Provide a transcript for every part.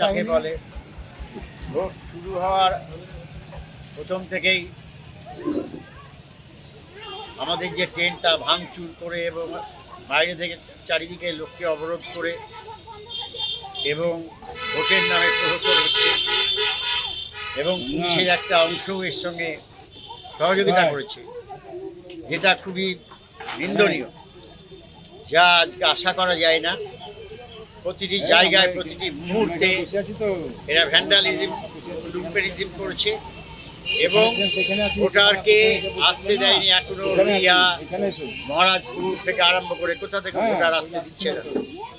কাকে বলে? ভোট শুরু হওয়ার প্রথম থেকেই আমাদের যে ট্রেনটা ভাঙচুর করে এবং বাইরে থেকে চারিদিকে লোককে অবরোধ করে এবং ভোটের নামে প্রহসন হচ্ছে এবং পুলিশের একটা অংশও এর সঙ্গে সহযোগিতা করেছে যেটা খুবই নিন্দনীয় যা আজকে আশা করা যায় না। প্রতিটি জায়গায়, প্রতিটি মুহূর্তে এরা ভ্যান্ডালিজম লুম্পেরিজম করছে এবং ভোটারকে আসতে দেয়নি এখনও হরিয়া মহারাজপুর থেকে আরম্ভ করে কোথা থেকে ভোটার আসতে দিচ্ছে না।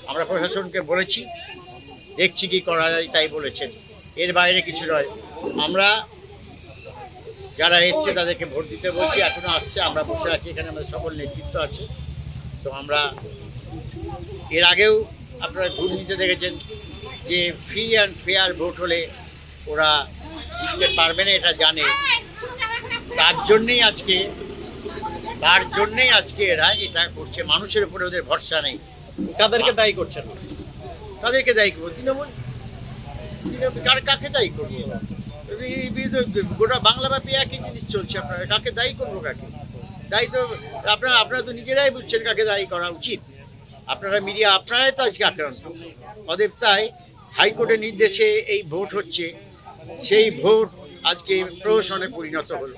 আমরা প্রশাসনকে বলেছি, দেখছি কি করা যায় তাই বলেছেন। এর বাইরে কিছু নয়। আমরা যারা এসছে তাদেরকে ভোট দিতে বলছি, এখনও আসছে, আমরা বসে আছি, এখানে আমাদের সকল নেতৃত্ব আছে। তো আমরা এর আগেও আপনারা দিতে দেখেছেন যে ফ্রি অ্যান্ড ফেয়ার ভোট হলে ওরা জিততে পারবে না এটা জানে। তার জন্যেই আজকে তার জন্যেই আজকে এরা এটা করছে। মানুষের উপরে ওদের ভরসা নেই। তাদেরকে দায়ী করছেন? তাদেরকে দায়ী করব। তৃণমূল? কার কাকে দায়ী করব? গোটা বাংলাব্যাপী একই জিনিস চলছে আপনারা। কাকে দায়ী করব কাকে? দায়ী তো আপনারা আপনারা তো নিজেরাই বুঝছেন কাকে দায়ী করা উচিত। আপনারা মিডিয়া আপনারাই তো আজকে আক্রান্ত। অদেব তাই হাইকোর্টের নির্দেশে এই ভোট হচ্ছে। সেই ভোট আজকে প্রহসনে পরিণত হলো।